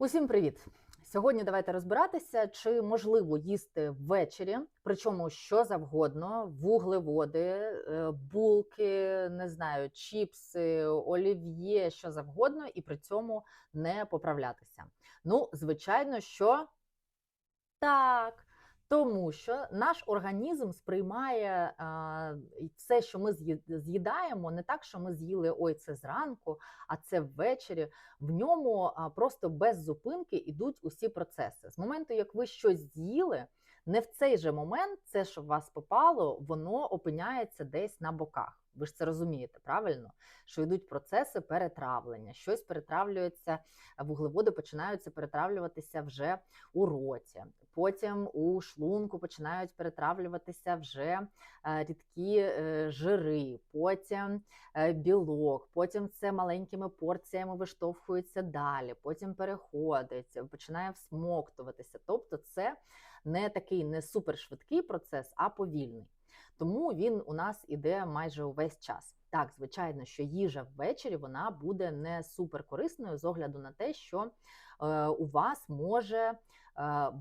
Усім привіт! Сьогодні давайте розбиратися, чи можливо їсти ввечері, причому що завгодно: вуглеводи, е, булки, не знаю, чіпси, олів'є, що завгодно, і при цьому не поправлятися. Ну, звичайно, що так. Тому що наш організм сприймає а, все, що ми з'їдаємо, не так, що ми з'їли ой, це зранку, а це ввечері. В ньому а, просто без зупинки йдуть усі процеси. З моменту, як ви щось з'їли, не в цей же момент це, що в вас попало, воно опиняється десь на боках. Ви ж це розумієте, правильно? Що йдуть процеси перетравлення, щось перетравлюється, вуглеводи починаються перетравлюватися вже у роті. Потім у шлунку починають перетравлюватися вже е, рідкі е, жири, потім е, білок, потім це маленькими порціями виштовхується далі, потім переходить, починає всмоктуватися. Тобто, це не такий не супершвидкий процес, а повільний. Тому він у нас іде майже увесь час. Так, звичайно, що їжа ввечері вона буде не суперкорисною з огляду на те, що у вас може е,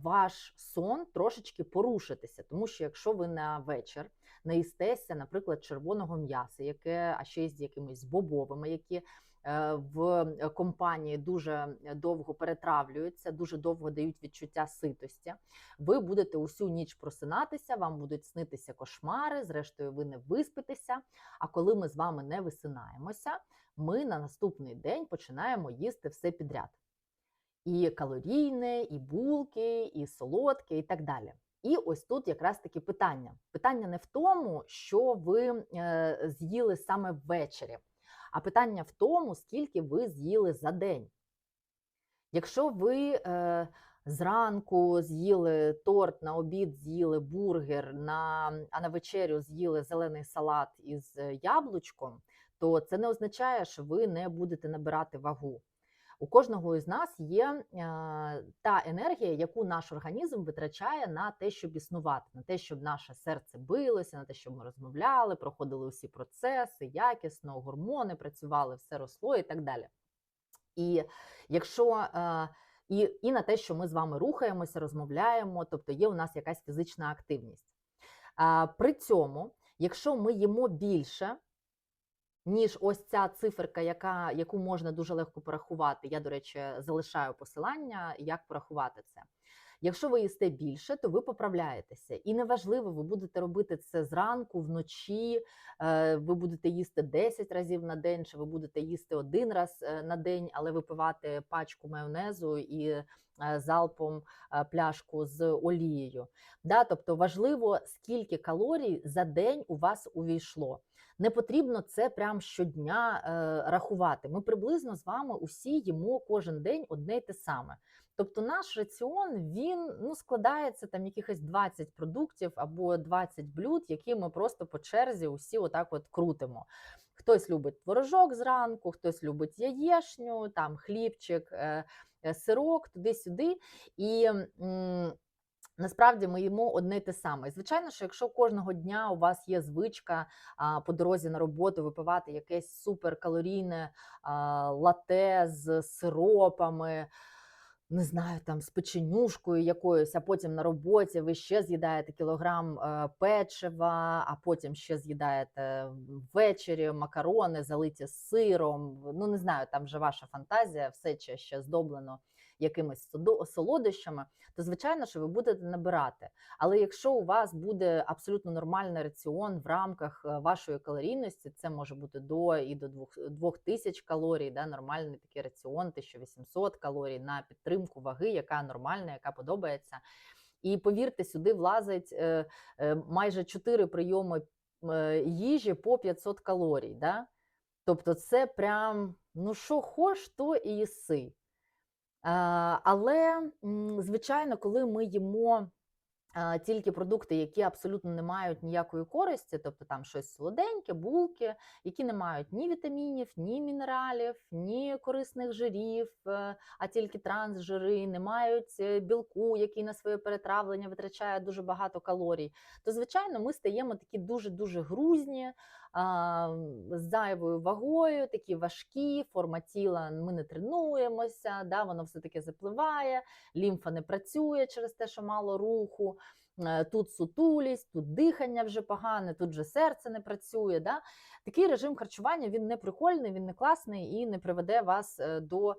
ваш сон трошечки порушитися, тому що якщо ви на вечір наїстеся, наприклад, червоного м'яса, яке а ще й з якимись бобовими, які е, в компанії дуже довго перетравлюються, дуже довго дають відчуття ситості. Ви будете усю ніч просинатися, вам будуть снитися кошмари. Зрештою, ви не виспитеся. А коли ми з вами не висинаємося, ми на наступний день починаємо їсти все підряд і калорійне, і булки, і солодке, і так далі. І ось тут якраз таки питання. Питання не в тому, що ви з'їли саме ввечері, а питання в тому, скільки ви з'їли за день. Якщо ви е, зранку з'їли торт, на обід з'їли бургер, на, а на вечерю з'їли зелений салат із е, яблучком, то це не означає, що ви не будете набирати вагу. У кожного із нас є е, та енергія, яку наш організм витрачає на те, щоб існувати, на те, щоб наше серце билося, на те, щоб ми розмовляли, проходили усі процеси якісно, гормони працювали, все росло і так далі. І якщо е, і, і на те, що ми з вами рухаємося, розмовляємо, тобто є у нас якась фізична активність. При цьому, якщо ми їмо більше, ніж ось ця циферка, яка, яку можна дуже легко порахувати, я, до речі, залишаю посилання, як порахувати це. Якщо ви їсте більше, то ви поправляєтеся. І неважливо, ви будете робити це зранку, вночі, е, ви будете їсти 10 разів на день, чи ви будете їсти один раз е, на день, але випивати пачку майонезу і е, залпом пляшку з олією. Да? Тобто важливо, скільки калорій за день у вас увійшло. Не потрібно це прям щодня е, рахувати. Ми приблизно з вами усі їмо кожен день одне й те саме. Тобто наш раціон він ну складається там якихось 20 продуктів або 20 блюд, які ми просто по черзі усі отак от крутимо. Хтось любить творожок зранку, хтось любить яєшню, там хлібчик, е, е, сирок, туди-сюди. І м, Насправді ми їмо одне те саме. Звичайно, що якщо кожного дня у вас є звичка а, по дорозі на роботу випивати якесь суперкалорійне а, лате з сиропами, не знаю, там з печенюшкою якоюсь, а потім на роботі ви ще з'їдаєте кілограм е, печива, а потім ще з'їдаєте ввечері макарони, залиті сиром. Ну не знаю, там вже ваша фантазія, все ще, ще здоблено якимись солодощами, то звичайно, що ви будете набирати. Але якщо у вас буде абсолютно нормальний раціон в рамках е, вашої калорійності, це може бути до і до 2000 калорій, да, нормальний такий раціон, 1800 калорій на підтримку ваги, яка нормальна, яка подобається. І повірте, сюди влазить е, е, майже 4 прийоми е, їжі по 500 калорій. Да? Тобто, це прям ну що хош, то і їси. Але, звичайно, коли ми їмо тільки продукти, які абсолютно не мають ніякої користі, тобто там щось солоденьке, булки, які не мають ні вітамінів, ні мінералів, ні корисних жирів, е, а тільки трансжири, не мають е, білку, який на своє перетравлення витрачає дуже багато калорій, то звичайно ми стаємо такі дуже дуже грузні. З зайвою вагою, такі важкі, форма тіла ми не тренуємося, да, воно все таки запливає, лімфа не працює через те, що мало руху. Е, Тут сутулість, тут дихання вже погане, тут вже серце не працює. Да? Такий режим харчування він не прикольний, він не класний і не приведе вас е, до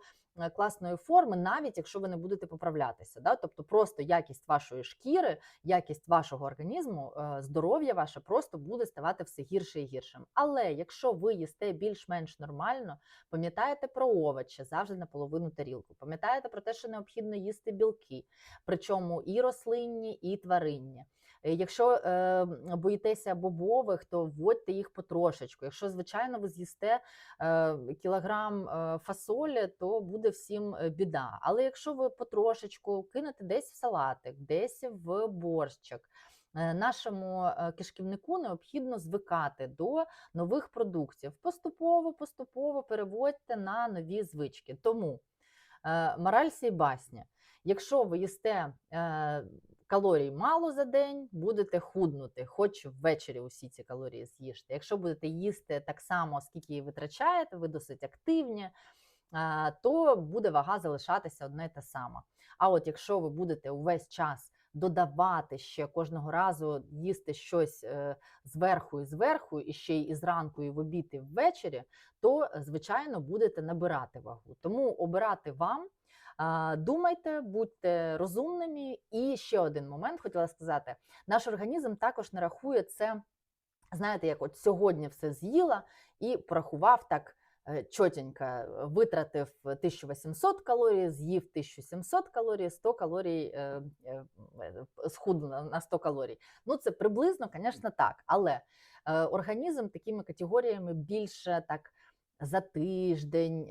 класної форми, навіть якщо ви не будете поправлятися. Да? Тобто просто якість вашої шкіри, якість вашого організму, е, здоров'я ваше просто буде ставати все гірше і гіршим. Але якщо ви їсте більш-менш нормально, пам'ятаєте про овочі завжди на половину тарілку. Пам'ятаєте про те, що необхідно їсти білки, причому і рослинні, і тваринні. Е, Якщо е, боїтеся бобових, то вводьте їх потрошечку. Якщо, звичайно, ви з'їсте е, кілограм фасолі, то буде всім біда. Але якщо ви потрошечку кинете десь в салатик, десь в борщик, нашому кишківнику необхідно звикати до нових продуктів. Поступово, поступово переводьте на нові звички. Тому мораль сій басня. Якщо ви їсте калорій мало за день, будете худнути, хоч ввечері усі ці калорії з'їжте. Якщо будете їсти так само, скільки її витрачаєте, ви досить активні, то буде вага залишатися одне й те саме. А от якщо ви будете увесь час додавати ще кожного разу їсти щось е, зверху і зверху, і ще й зранку, і в обід, і ввечері, то звичайно будете набирати вагу. Тому обирати вам. Думайте, будьте розумними. І ще один момент хотіла сказати: наш організм також не рахує це. Знаєте, як от сьогодні все з'їла і порахував так е, чотенько, витратив 1800 калорій, з'їв 1700 калорій, 100 калорій е, е, схудла на- на 100 калорій. Ну, це приблизно, звісно, так. Але організм такими категоріями більше так за тиждень.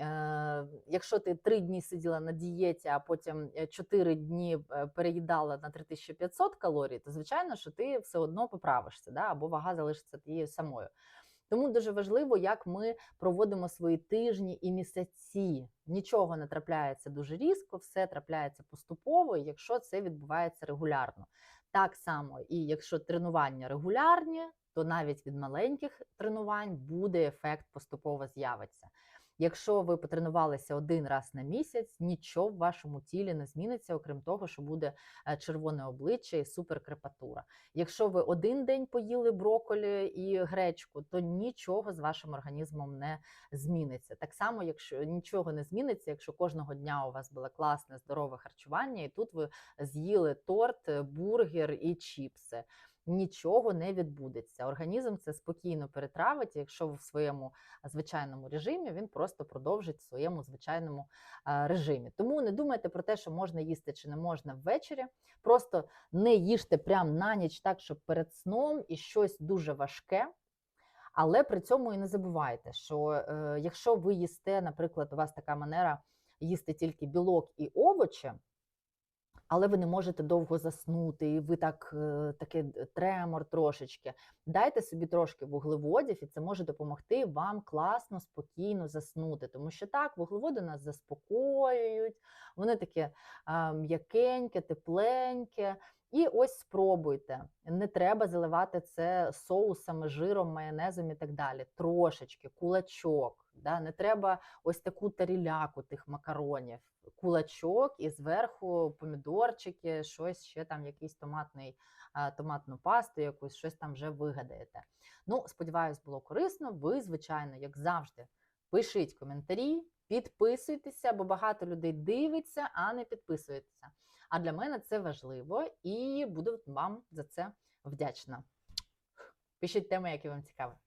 Якщо ти три дні сиділа на дієті, а потім е, чотири дні е, переїдала на 3500 калорій, то звичайно, що ти все одно поправишся, да? або вага залишиться тією самою. Тому дуже важливо, як ми проводимо свої тижні і місяці. Нічого не трапляється дуже різко, все трапляється поступово, якщо це відбувається регулярно. Так само, і якщо тренування регулярні, то навіть від маленьких тренувань буде ефект поступово з'явиться. Якщо ви потренувалися один раз на місяць, нічого в вашому тілі не зміниться, окрім того, що буде е, червоне обличчя і суперкрепатура. Якщо ви один день поїли броколі і гречку, то нічого з вашим організмом не зміниться. Так само, якщо нічого не зміниться, якщо кожного дня у вас було класне здорове харчування, і тут ви з'їли торт, е, бургер і чіпси. Нічого не відбудеться. Організм це спокійно перетравить. Якщо в своєму звичайному режимі, він просто продовжить в своєму звичайному режимі. Тому не думайте про те, що можна їсти чи не можна ввечері. Просто не їжте прямо на ніч, так щоб перед сном і щось дуже важке. Але при цьому і не забувайте, що е, якщо ви їсте, наприклад, у вас така манера їсти тільки білок і овочі, але ви не можете довго заснути, і ви так е, таке тремор трошечки. Дайте собі трошки вуглеводів, і це може допомогти вам класно, спокійно заснути. Тому що так, вуглеводи нас заспокоюють, вони таке м'якеньке, тепленьке. І ось спробуйте. Не треба заливати це соусами, жиром, майонезом і так далі. Трошечки, кулачок. Да? Не треба ось таку таріляку тих макаронів, кулачок і зверху помідорчики, щось ще там, якийсь томатний, томатну пасту, якусь щось там вже вигадаєте. Ну, сподіваюсь, було корисно. Ви, звичайно, як завжди, пишіть коментарі, підписуйтеся, бо багато людей дивиться, а не підписується. А для мене це важливо і буду вам за це вдячна. Пишіть теми, які вам цікаві.